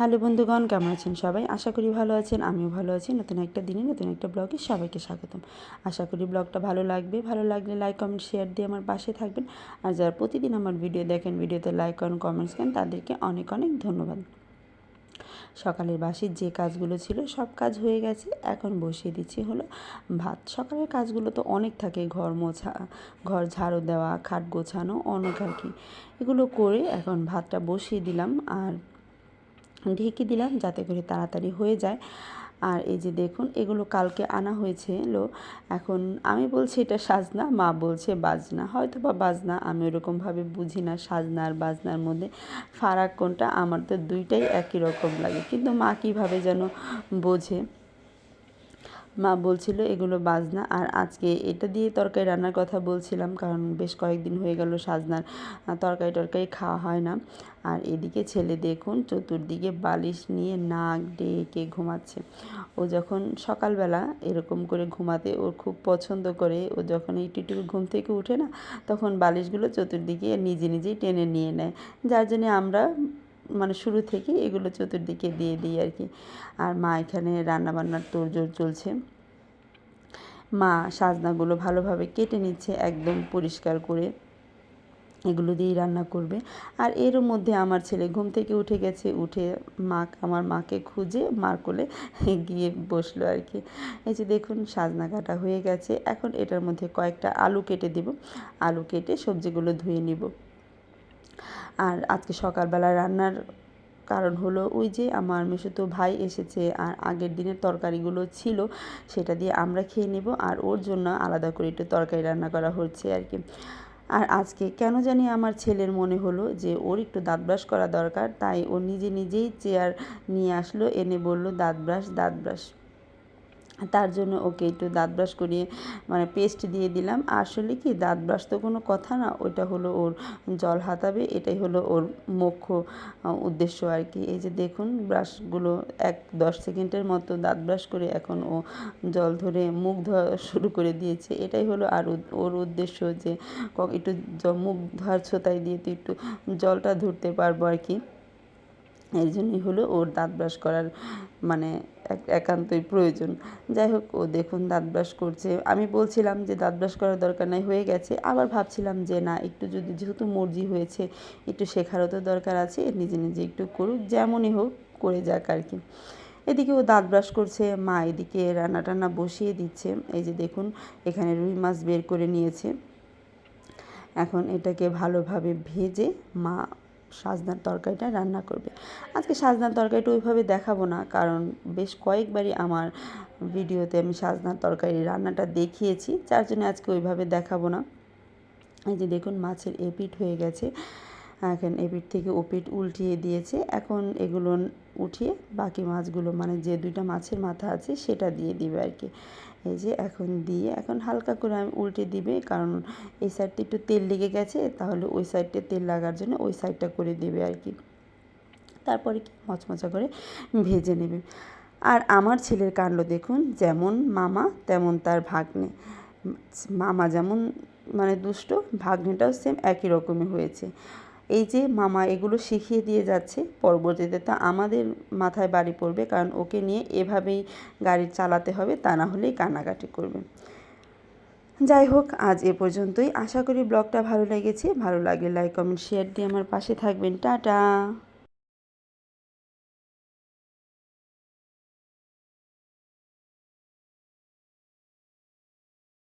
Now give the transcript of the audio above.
Hello বন্ধুগণ, কেমন আছেন সবাই? আশা করি ভালো আছেন, আমিও ভালো আছি। নতুন একটা দিনে, নতুন একটা ব্লগে সবাইকে স্বাগতম। আশা করি ব্লগটা ভালো লাগবে। ভালো লাগলে লাইক, কমেন্ট, শেয়ার দিয়ে আমার পাশে থাকবেন। আর যারা প্রতিদিন আমার ভিডিও দেখেন, ভিডিওতে লাইক করেন, কমেন্টস করেন, তাদেরকে অনেক অনেক ধন্যবাদ। সকালের বাসির যে কাজগুলো ছিল, সব কাজ হয়ে গেছে। এখন বসিয়ে দিচ্ছি হলো ভাত। সকালের কাজগুলো তো অনেক থাকে, ঘর মোছা, ঘর ঝাড়ু দেওয়া, খাট গোছানো, অনেক আর কি। এগুলো করে এখন ভাতটা বসিয়ে দিলাম। আর ঢেকে দিলাম যাতে করে তাড়াতাড়ি হয়ে যায়। আর এই যে দেখুন, এগুলো কালকে আনা হয়েছে লো এখন আমি বলছি এটা সাজনা, মা বলছে বাজনা। হয়তো বা বাজনা, আমি ওরকমভাবে বুঝি না সাজনা আর বাজনার মধ্যে ফারাক কোনটা। আমার তো দুইটাই একই রকম লাগে। কিন্তু মা কীভাবে যেন বোঝে। মা বলছিল, এগুলো বাজনা। আর আজকে এটা দিয়ে তরকারি রান্নার কথা বলছিলাম, কারণ বেশ কয়েকদিন হয়ে গেল সাজনার তরকারি টরকারি খাওয়া হয় না। আর এদিকে ছেলে দেখুন, চতুর্দিকে বালিশ নিয়ে নাক ডেকে ঘুমাচ্ছে। ও যখন সকালবেলা এরকম করে ঘুমাতে ওর খুব পছন্দ করে, ও যখন একটু একটু ঘুম থেকে উঠে না, তখন বালিশগুলো চতুর্দিকে নিজে নিজেই টেনে নিয়ে নেয়। যার জন্যে আমরা মানে শুরু থেকে এগুলো চতুর্দিকে দিয়ে দিই আর কি। আর মা এখানে রান্নাবান্নার তোড়জোড় চলছে। মা সাজনাগুলো ভালোভাবে কেটে নিচ্ছে একদম পরিষ্কার করে। এগুলো দিয়েই রান্না করবে। আর এর মধ্যে আমার ছেলে ঘুম থেকে উঠে গেছে, উঠে মা, আমার মাকে খুঁজে মার কোলে গিয়ে বসল আর কি। এই যে দেখুন সাজনা কাটা হয়ে গেছে। এখন এটার মধ্যে কয়েকটা আলু কেটে দেব। আলু কেটে সবজিগুলো ধুয়ে নিব। আর আজকে সকালবেলা রান্নার কারণ হলো ওই যে আমার মেসোতো ভাই এসেছে আর আগের দিনের তরকারিগুলো ছিল, সেটা দিয়ে আমরা খেয়ে নেব আর ওর জন্য আলাদা করে একটু তরকারি রান্না করা হচ্ছে আর কি। আর আজকে কেন জানি আমার ছেলের মনে হলো যে ওর একটু দাঁত ব্রাশ করা দরকার, তাই ও নিজে নিজেই চেয়ার নিয়ে আসলো, এনে বলল, দাঁত ব্রাশ দাঁত ব্রাশ। তার জন্য ওকে একটু দাঁত ব্রাশ করিয়ে মানে পেস্ট দিয়ে দিলাম। আসলে কি দাঁত ব্রাশ তো কোনো কথা না, ওইটা হলো ওর জল হাতাবে, এটাই হলো ওর মুখ্য উদ্দেশ্য আর কি। এই যে দেখুন, ব্রাশগুলো এক দশ সেকেন্ডের মতো দাঁত ব্রাশ করে এখন ও জল ধরে মুখ ধোয়া শুরু করে দিয়েছে। এটাই হলো আর ওর উদ্দেশ্য যে একটু মুখ ধোয়ার ছোতাই দিয়ে তো একটু জলটা ধরতে পারব আর কি। এই জন্যই হলো ওর দাঁত ব্রাশ করার মানে একান্তই প্রয়োজন। যাই হোক, ও দেখুন দাঁত ব্রাশ করছে। আমি বলছিলাম যে দাঁত ব্রাশ করার দরকার নাই, হয়ে গেছে। আবার ভাবছিলাম যে না, একটু যদি যেহেতু মর্জি হয়েছে, একটু শেখারও তো দরকার আছে, নিজে নিজে একটু করুক, যেমনই হোক করে যাক আর কি। এদিকে ও দাঁত ব্রাশ করছে, মা এদিকে রান্না টান্না বসিয়ে দিচ্ছে। এই যে দেখুন, এখানে রুই মাছ বের করে নিয়েছে। এখন এটাকে ভালোভাবে ভেজে মা সাজনার তরকারিটা রান্না করবে। আজকে সাজনার তরকারিটা ওইভাবে দেখাবো না, কারণ বেশ কয়েকবারই আমার ভিডিওতে আমি সাজনার তরকারি রান্নাটা দেখিয়েছি, যার জন্য আজকে ওইভাবে দেখাবো না। এই যে দেখুন, মাছের এপিট হয়ে গেছে। এখন এপিট থেকে ওপিট উল্টিয়ে দিয়েছে। এখন এগুলো উঠিয়ে বাকি মাছগুলো মানে যে দুইটা মাছের মাথা আছে, সেটা দিয়ে দিবে আর কি। এই যে এখন দিয়ে, এখন হালকা করে আমি উল্টে দিবে, কারণ এই সাইডটা একটু তেল লেগে গেছে, তাহলে ওই সাইডটা তেল লাগার জন্য ওই সাইডটা করে দেবে আর কি। তারপরে কি? মচমচা করে ভেজে নেবে। আর আমার ছেলের কাণ্ড দেখুন, যেমন মামা, তেমন তার ভাগ্নে। মামা যেমন মানে দুষ্ট, ভাগ্নেটাও সেম একই রকমই হয়েছে। এই যে মামা এগুলো শিখিয়ে দিয়ে যাচ্ছে পরবর্তীতে, তা আমাদের মাথায় বাড়ি পড়বে কারণ ওকে নিয়ে এভাবেই গাড়ি চালাতে হবে, তা না হলেই কান্নাকাটি করবে। যাই হোক, আজ এ পর্যন্তই। আশা করি ব্লগটা ভালো লেগেছে। ভালো লাগলে লাইক কমেন্ট শেয়ার দিয়ে আমার পাশে থাকবেন। টাটা!